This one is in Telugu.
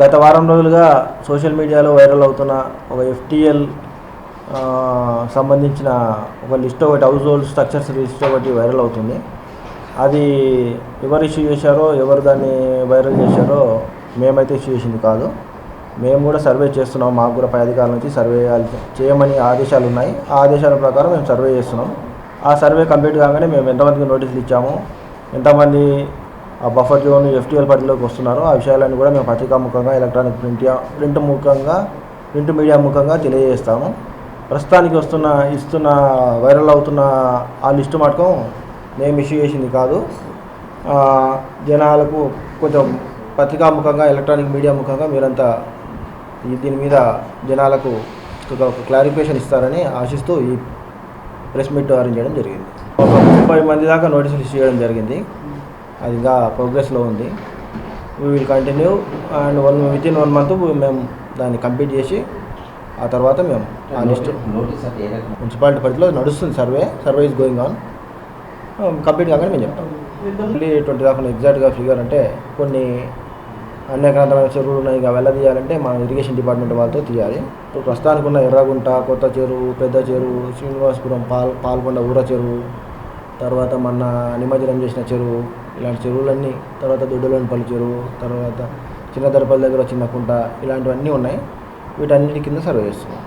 గత వారం రోజులుగా సోషల్ మీడియాలో వైరల్ అవుతున్న ఒక ఎఫ్టీఎల్ సంబంధించిన ఒక లిస్ట్ ఒకటి హౌస్ హోల్డ్ స్ట్రక్చర్స్ లిస్ట్ ఒకటి వైరల్ అవుతుంది. అది ఎవరు ఇష్యూ చేశారో ఎవరు దాన్ని వైరల్ చేశారో మేమైతే ఇష్యూ చేసింది కాదు. మేము కూడా సర్వే చేస్తున్నాం మాకు కూడా పై అధికారుల నుంచి సర్వే చేయమని ఆదేశాలు ఉన్నాయి. ఆ ఆదేశాల ప్రకారం మేము సర్వే చేస్తున్నాం. ఆ సర్వే కంప్లీట్ కాగానే మేము ఎంతమందికి నోటీసులు ఇచ్చాము ఎంతమంది బఫర్ జోన్ ఎఫ్టీఎల్ పరిధిలోకి వస్తున్నారో. ఆ విషయాలన్నీ కూడా మేము పత్రికా ముఖంగా ఎలక్ట్రానిక్ ప్రింట్ ప్రింట్ ముఖంగా ప్రింట్ మీడియా ముఖంగా తెలియజేస్తాము. ప్రస్తుతానికి వస్తున్న ఇస్తున్న వైరల్ అవుతున్న ఆ లిస్టు మటుకం నేమ్ ఇష్యూ చేసింది కాదు. జనాలకు కొంచెం పత్రికా ముఖంగా ఎలక్ట్రానిక్ మీడియా ముఖంగా మీరంతా దీని మీద జనాలకు ఒక ఒక క్లారిఫికేషన్ ఇస్తారని ఆశిస్తూ ఈ ప్రెస్ మీట్ అరేంజ్ చేయడం జరిగింది. ఒక ముప్పై మంది దాకా నోటీసులు ఇష్యూ చేయడం జరిగింది. అది ఇంకా ప్రోగ్రెస్లో ఉంది. We will continue and one with in one month మేము దాన్ని కంప్లీట్ చేసి ఆ తర్వాత మేము ఆ లిస్ట్ మున్సిపాలిటీ పరిధిలో నడుస్తుంది survey survey is going on complete కాగానే మేము చెప్తాం. ఓన్లీ ట్వంటీ దాకా ఎగ్జాక్ట్గా ఫిగర్ అంటే కొన్ని అన్యక్రాంతమైన చెరువులు ఉన్నాయి. ఇక వెళ్ళదీయాలంటే మనం ఇరిగేషన్ డిపార్ట్మెంట్ వాళ్ళతో తీయాలి. ఇప్పుడు ప్రస్తుతానికి ఉన్న ఎర్రగుంట కొత్త చెరువు పెద్ద చెరువు శ్రీనివాసపురం పాల్ పాల్కొండ ఊర చెరువు తర్వాత మొన్న నిమజ్జనం చేసిన చెరువు ఇలాంటి చెరువులన్నీ తర్వాత దొడ్డులోనిపల్లి చెరువు తర్వాత చిన్న దరపల్లి దగ్గర చిన్న కుంట ఇలాంటివన్నీ ఉన్నాయి. వీటన్నిటి కింద సర్వే చేస్తున్నాం.